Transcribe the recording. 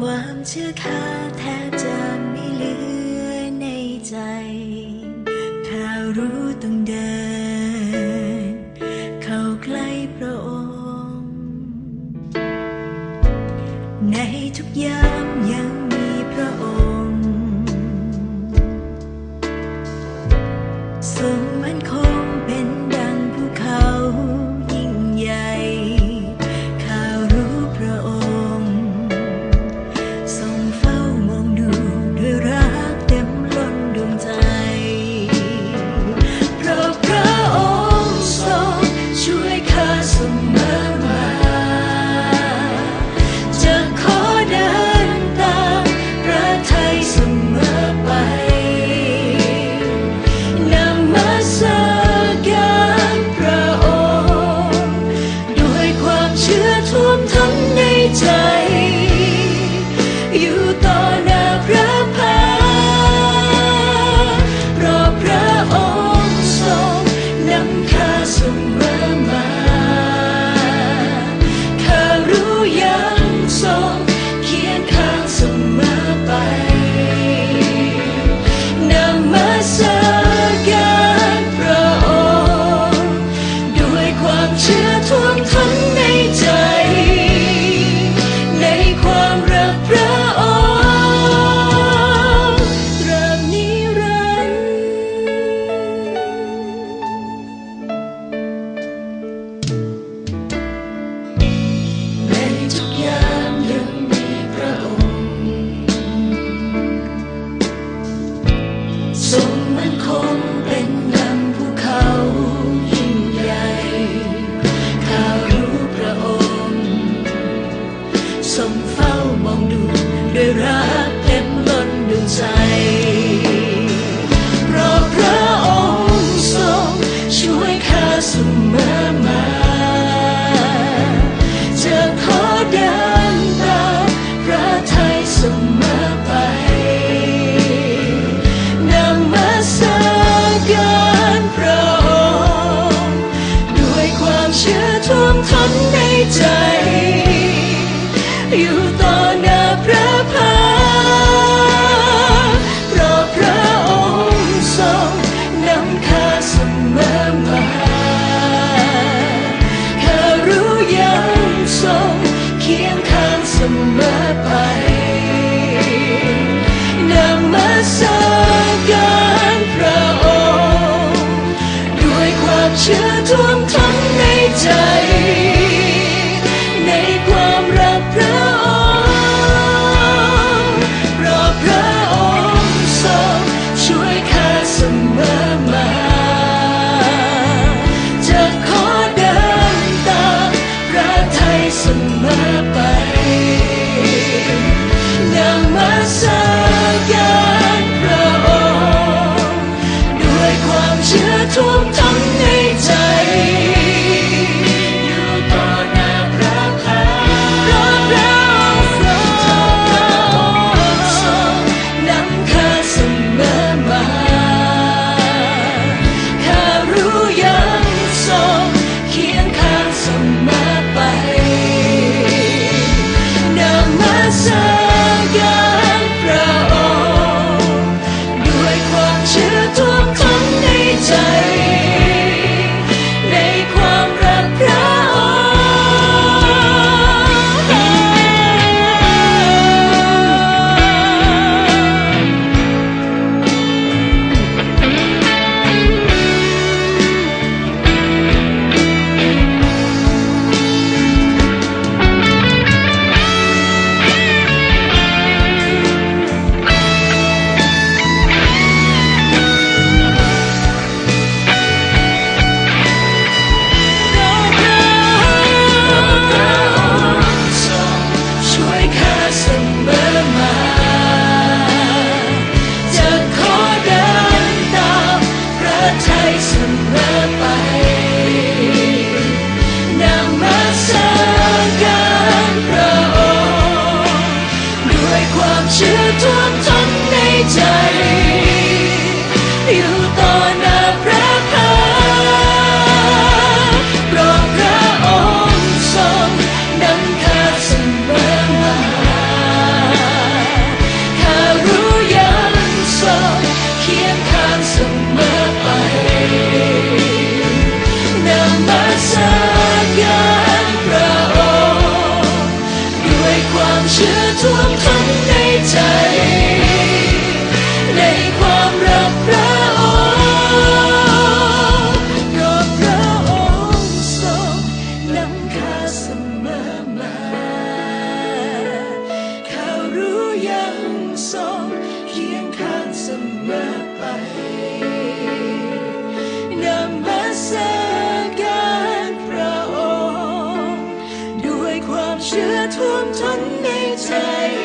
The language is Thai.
ความเชื่อข้าแทบจะไม่เหลือในใจ ถ้ารู้ต้องเดิน เข้าใกล้พระองค์ ในทุกยามยังมีพระองค์ทรงมั่นคงเป็น ท่วมทั้งในใจ some ความเชื่อท่วมท้นในใจ 將真理